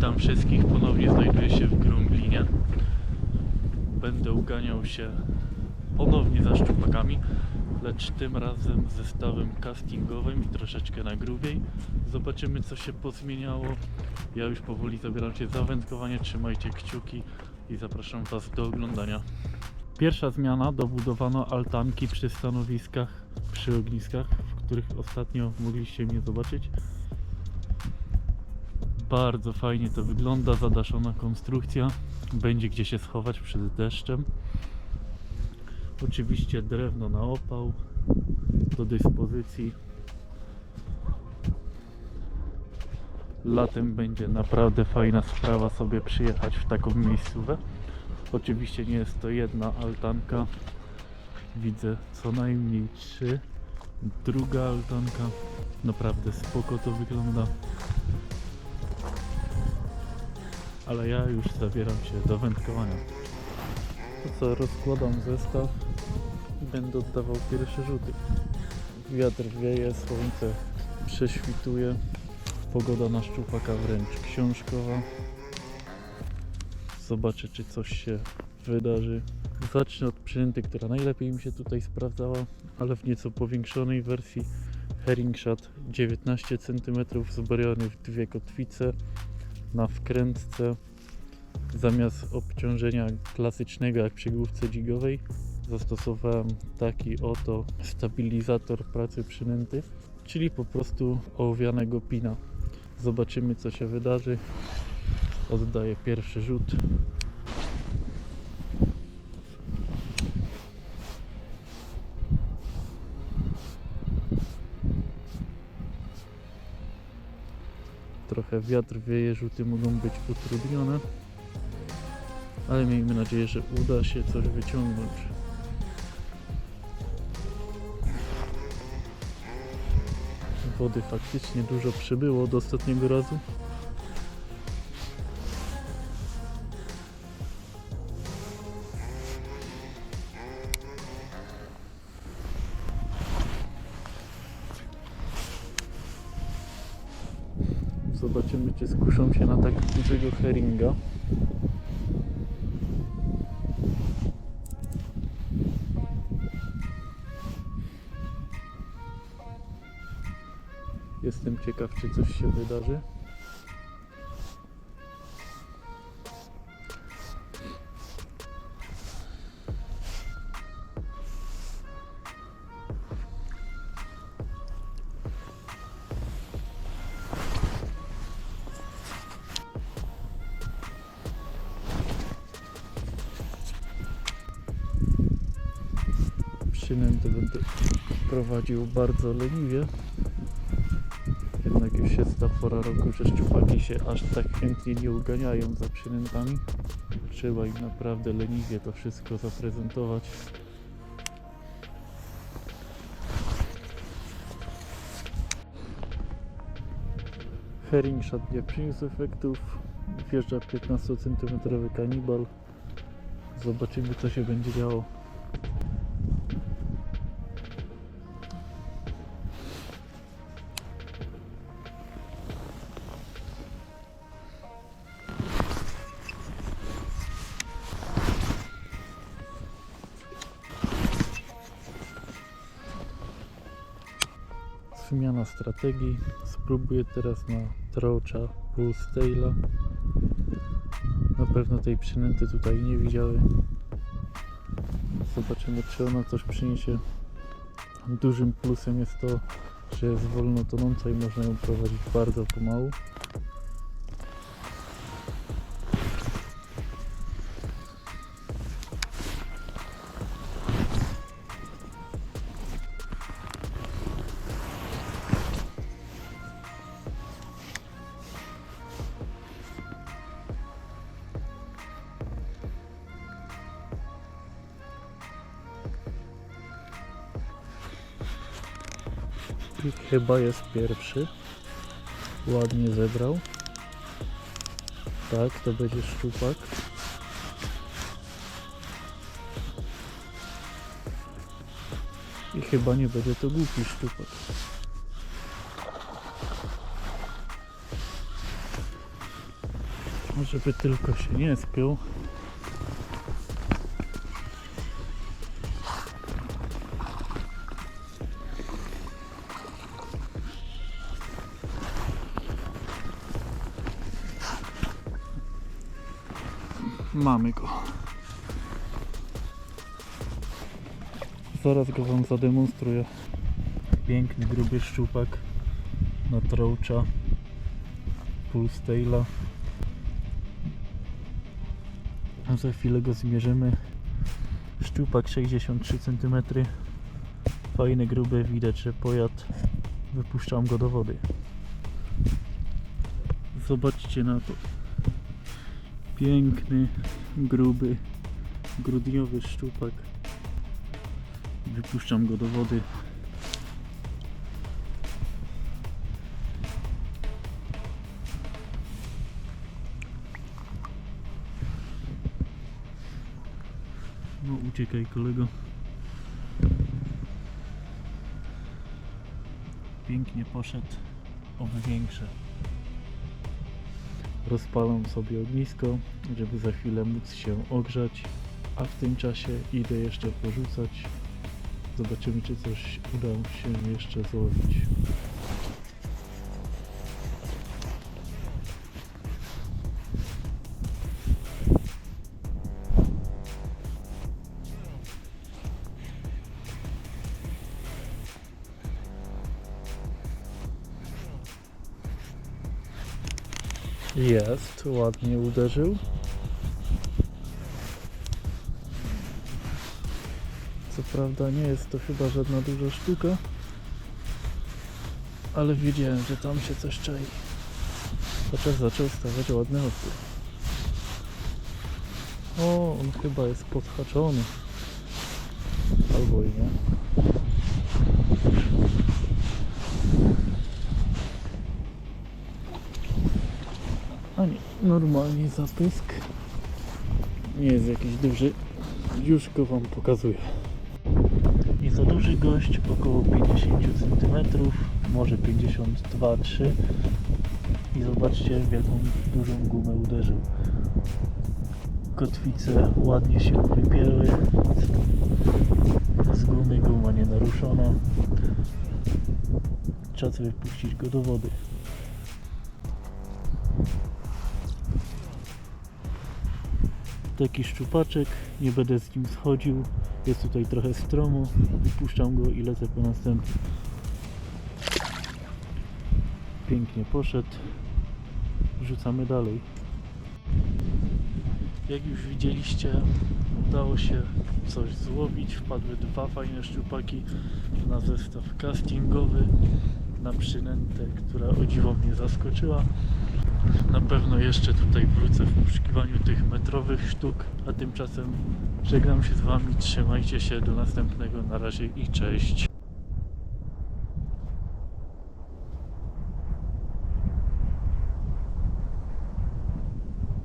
Witam wszystkich, ponownie znajduję się w Grumblinie. Będę uganiał się ponownie za szczupakami, lecz tym razem zestawem castingowym i troszeczkę na grubiej. Zobaczymy co się pozmieniało. Ja już powoli zabieram się za wędkowanie, trzymajcie kciuki i zapraszam Was do oglądania. Pierwsza zmiana, dobudowano altanki przy stanowiskach, przy ogniskach, w których ostatnio mogliście mnie zobaczyć. Bardzo fajnie to wygląda, zadaszona konstrukcja. Będzie gdzie się schować przed deszczem. Oczywiście drewno na opał do dyspozycji. Latem będzie naprawdę fajna sprawa sobie przyjechać w taką miejscówę. Oczywiście nie jest to jedna altanka. Widzę co najmniej trzy. Druga altanka. Naprawdę spoko to wygląda. Ale ja już zabieram się do wędkowania. To co, rozkładam zestaw i będę oddawał pierwsze rzuty. Wiatr wieje, słońce prześwituje. Pogoda na szczupaka wręcz książkowa. Zobaczę, czy coś się wydarzy. Zacznę od przynęty, która najlepiej mi się tutaj sprawdzała, ale w nieco powiększonej wersji Herring Shad 19 cm zbrojony w dwie kotwice na wkrętce zamiast obciążenia klasycznego jak przy główce dzigowej zastosowałem taki oto stabilizator pracy przynęty czyli po prostu ołowianego pina. Zobaczymy co się wydarzy. Oddaję pierwszy rzut. Trochę wiatr wieje, rzuty mogą być utrudnione, ale miejmy nadzieję, że uda się coś wyciągnąć. Wody faktycznie dużo przybyło od ostatniego razu. Zobaczymy, czy skuszą się na tak dużego heringa. Jestem ciekaw, czy coś się wydarzy. Przynętę będę prowadził bardzo leniwie. Jest ta pora roku, że szczupaki się aż tak chętnie nie uganiają za przynętami. Trzeba im naprawdę leniwie to wszystko zaprezentować. Herring shot nie przyniósł efektów. Wjeżdża 15 cm kanibal. Zobaczymy co się będzie działo. Zmiana strategii. Spróbuję teraz na trołcza Bullstaila. Na pewno tej przynęty tutaj nie widziały. Zobaczymy czy ona coś przyniesie. Dużym plusem jest to, że jest wolno tonąca i można ją prowadzić bardzo pomału. Chyba jest pierwszy. Ładnie zebrał. Tak, to będzie szczupak. I chyba nie będzie to głupi szczupak. Żeby tylko się nie spiął. Mamy go. Zaraz go wam zademonstruję. Piękny, gruby szczupak na trołcza. Pulstaila. A Za chwilę go zmierzymy. Szczupak 63 cm. Fajny, gruby, widać, że pojad. Wypuszczam go do wody. Zobaczcie na to. Piękny, gruby, grudniowy szczupak. Wypuszczam go do wody. No uciekaj kolego. Pięknie poszedł. Oby większe. Rozpalam sobie ognisko, żeby za chwilę móc się ogrzać, a w tym czasie idę jeszcze porzucać. Zobaczymy, czy coś uda się jeszcze złowić. Jest, ładnie uderzył. Co prawda nie jest to chyba żadna duża sztuka, ale wiedziałem, że tam się coś czai. Chociaż zaczął stawiać ładny opór. O, on chyba jest podhaczony. Albo i nie, normalnie zapysk. Nie jest jakiś duży. Już go wam pokazuję. Nie za duży gość, około 50 cm, może 52-3 i zobaczcie w jaką dużą gumę uderzył. Kotwice ładnie się wypięły. Z gumy guma nie naruszona. Czas wypuścić go do wody. Taki szczupaczek, nie będę z nim schodził, jest tutaj trochę stromo, wypuszczam go i lecę po następny. Pięknie poszedł, rzucamy dalej. Jak już widzieliście, udało się coś złowić, wpadły dwa fajne szczupaki na zestaw castingowy, na przynętę, która o dziwo mnie zaskoczyła. Na pewno jeszcze tutaj wrócę w poszukiwaniu tych metrowych sztuk, a tymczasem żegnam się z Wami, trzymajcie się, do następnego, na razie i cześć.